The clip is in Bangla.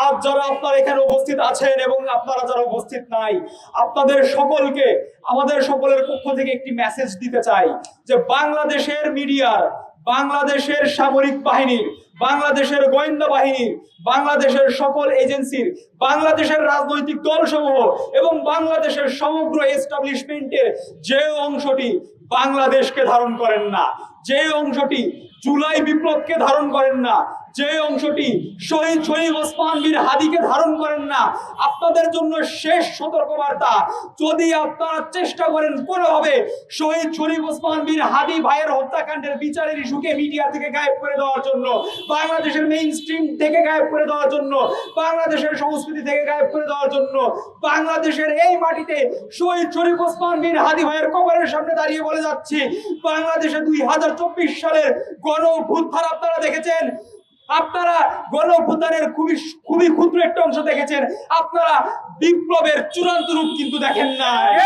আজ যারা আপনারা এখানে উপস্থিত আছেন এবং আপনারা যারা উপস্থিত নাই, আপনাদের সকলকে, আমাদের সকলের পক্ষ থেকে একটি মেসেজ দিতে চাই যে বাংলাদেশের মিডিয়ার, বাংলাদেশের সামরিক বাহিনীর বাংলাদেশের গোয়েন্দা বাহিনীর বাংলাদেশের সকল এজেন্সির, বাংলাদেশের রাজনৈতিক দলসমূহ এবং বাংলাদেশের সমগ্র এস্টাবলিশমেন্টের যে অংশটি বাংলাদেশকে ধারণ করেন না, যে অংশটি জুলাই বিপ্লবকে ধারণ করেন না যে অংশটি শহীদ শহীদ ওসমান বীর হাদিকে ধারণ করেন না, আপনাদের জন্য শেষ সতর্কবার্তা। যদি আপনারা চেষ্টা করেন কোনোভাবে শহীদ শরীফ ওসমান বীর হাদি ভাইয়ের হত্যাকাণ্ডের বিচারের ইস্যুকে মিডিয়া থেকে গায়েব করে দেওয়ার জন্য, বাংলাদেশের মেইন স্ট্রিম থেকে গায়েব করে দেওয়ার জন্য, বাংলাদেশের সংস্কৃতি থেকে গায়েব করে দেওয়ার জন্য, বাংলাদেশের এই মাটিতে শহীদ শরীফ ওসমান বিন হাদি ভাইয়ের কবরের সামনে দাঁড়িয়ে বলে যাচ্ছি, বাংলাদেশে দুই হাজার চব্বিশ সালের গণ আপনারা দেখেছেন। আপনারা গণ খুবই খুবই ক্ষুদ্র একটা অংশ দেখেছেন। আপনারা বিপ্লবের চূড়ান্ত রূপ কিন্তু দেখেন না